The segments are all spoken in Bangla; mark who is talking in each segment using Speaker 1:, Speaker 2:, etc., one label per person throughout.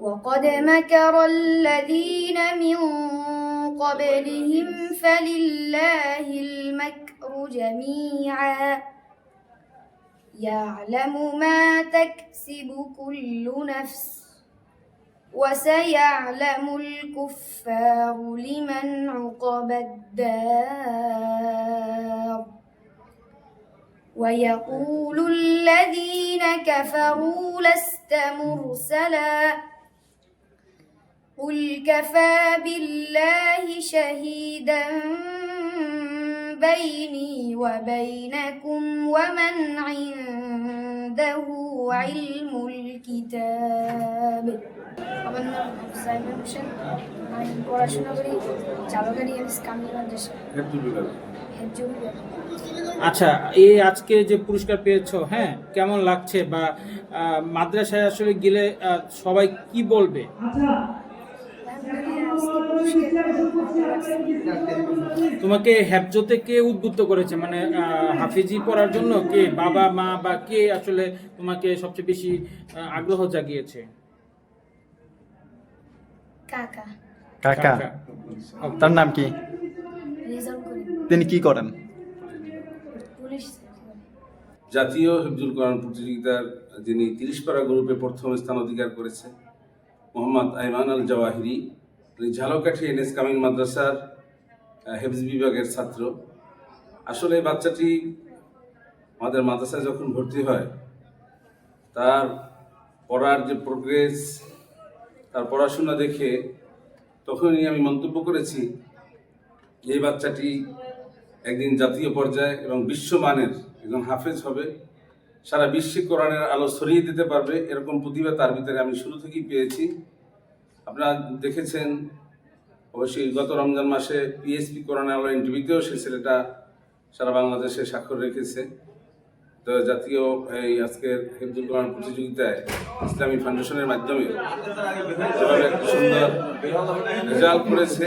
Speaker 1: وقد مكر الذين من قبلهم فلله المكر جميعا. يعلم ما تكسب كل نفس وسيعلم الكفار لمن عقب الدار. ويقول الذين كفروا لست مرسلا. قل كفى بالله شهيدا بيني وبينكم ومن عنده علم الكتاب আমার নাম সাইমন হোসেন আমি পড়াশোনা করি চালকারি এমস কামিল মাদ্রাসা হেফজুল
Speaker 2: আচ্ছা এই আজকে যে পুরস্কার পেয়েছো হ্যাঁ কেমন লাগছে বা আহ, মাদ্রাসায় আসলে গেলে আহ, সবাই কি বলবে তোমাকে হ্যাবজোতে কে উদ্বুদ্ধ করেছে? মানে হাফিজি পড়ার জন্য কে? বাবা মা বা কে আসলে তোমাকে সবচেয়ে বেশি আগ্রহ জাগিয়েছে?
Speaker 1: কাকা।
Speaker 3: কাকা। তার নাম কি? তিনি কি করেন?
Speaker 4: জাতীয় হিফজুল কোরআন প্রতিযোগিতার যিনি তিরিশ পারা গ্রুপে প্রথম স্থান অধিকার করেছে মোহাম্মদ আইমান আল জাওয়াহিরি তিনি ঝালকাঠি এনএস কামিল মাদ্রাসার হেফজ বিভাগের ছাত্র। আসলে এই বাচ্চাটি আমাদের মাদ্রাসায় যখন ভর্তি হয়, তার পড়ার যে প্রোগ্রেস তার পড়াশোনা দেখে তখনই আমি মন্তব্য করেছি, এই বাচ্চাটি একদিন জাতীয় পর্যায়ে এবং বিশ্বমানের একজন হাফেজ হবে। সারা বিশ্বে কোরআনের আলো ছড়িয়ে দিতে পারবে, এরকম প্রতিভা তার ভিতরে আমি শুরু থেকেই পেয়েছি। আপনারা দেখেছেন, অবশ্যই গত রমজান মাসে পিএসপি কোরআন আলো ইন্টারভিউতেও সে ছেলেটা সারা বাংলাদেশে স্বাক্ষর রেখেছে। তো জাতীয় এই আজকের হিন্দুল কোরআন প্রতিযোগিতায় ইসলামী ফাউন্ডেশনের মাধ্যমে সুন্দর রেজাল্ট করেছে।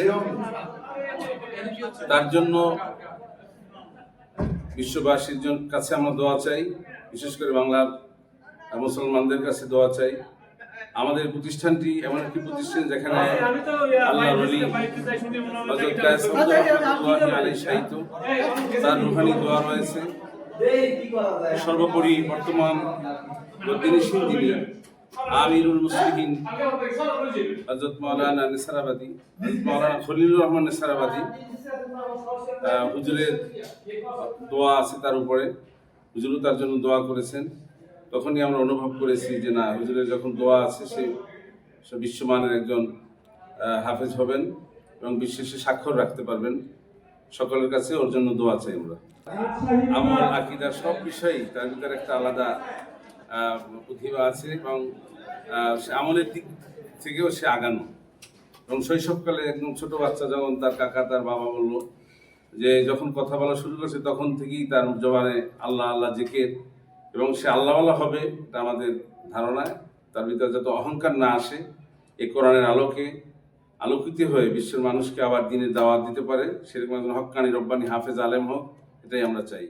Speaker 4: তার জন্য বিশ্ববাসীর কাছে আমরা দোয়া চাই, বিশেষ করে বাংলার মুসলমানদের কাছে দোয়া চাই। আমাদের প্রতিষ্ঠানটি এমন একটি প্রতিষ্ঠান যেখানে আল্লাহ শাহিত তার রুহানি দোয়া রয়েছে। সর্বোপরি বর্তমান যিনি আমিরুল মুসলিমিন, হযরত মাওলানা নিসারাবাদী, মাওলানা খলিলুর রহমান নিসারাবাদী হুজুরের দোয়া আছে তার উপরে। হুজুরও তার জন্য দোয়া করেছেন। তখনই আমরা অনুভব করেছি যে না, হুজুরের যখন দোয়া আছে, সে বিশ্বমানের একজন হাফেজ হবেন এবং বিশ্বে সে স্বাক্ষর রাখতে পারবেন। সকলের কাছে ওর জন্য দোয়া চাই আমরা। আমার আকিদার সব বিষয়েই তার ভিতরে একটা আলাদা প্রতিভা আছে এবং আমলের দিক থেকেও সে আগানো। এবং শৈশবকালে একদম ছোট বাচ্চা যখন তার কাকা, তার বাবা বলল যে, যখন কথা বলা শুরু করছে, তখন থেকেই তার জবানে আল্লাহ আল্লাহ জেকের এবং সে আল্লাহওয়ালা হবে, এটা আমাদের ধারণায় তার ভিতরে যত অহংকার না আসে, এই কোরআনের আলোকে আলোকিত হয়ে বিশ্বের মানুষকে আবার দিনের দাওয়াত দিতে পারে। সেরকম একজন হক্কানি রব্বানি হাফেজ আলেম হোক, এটাই আমরা চাই।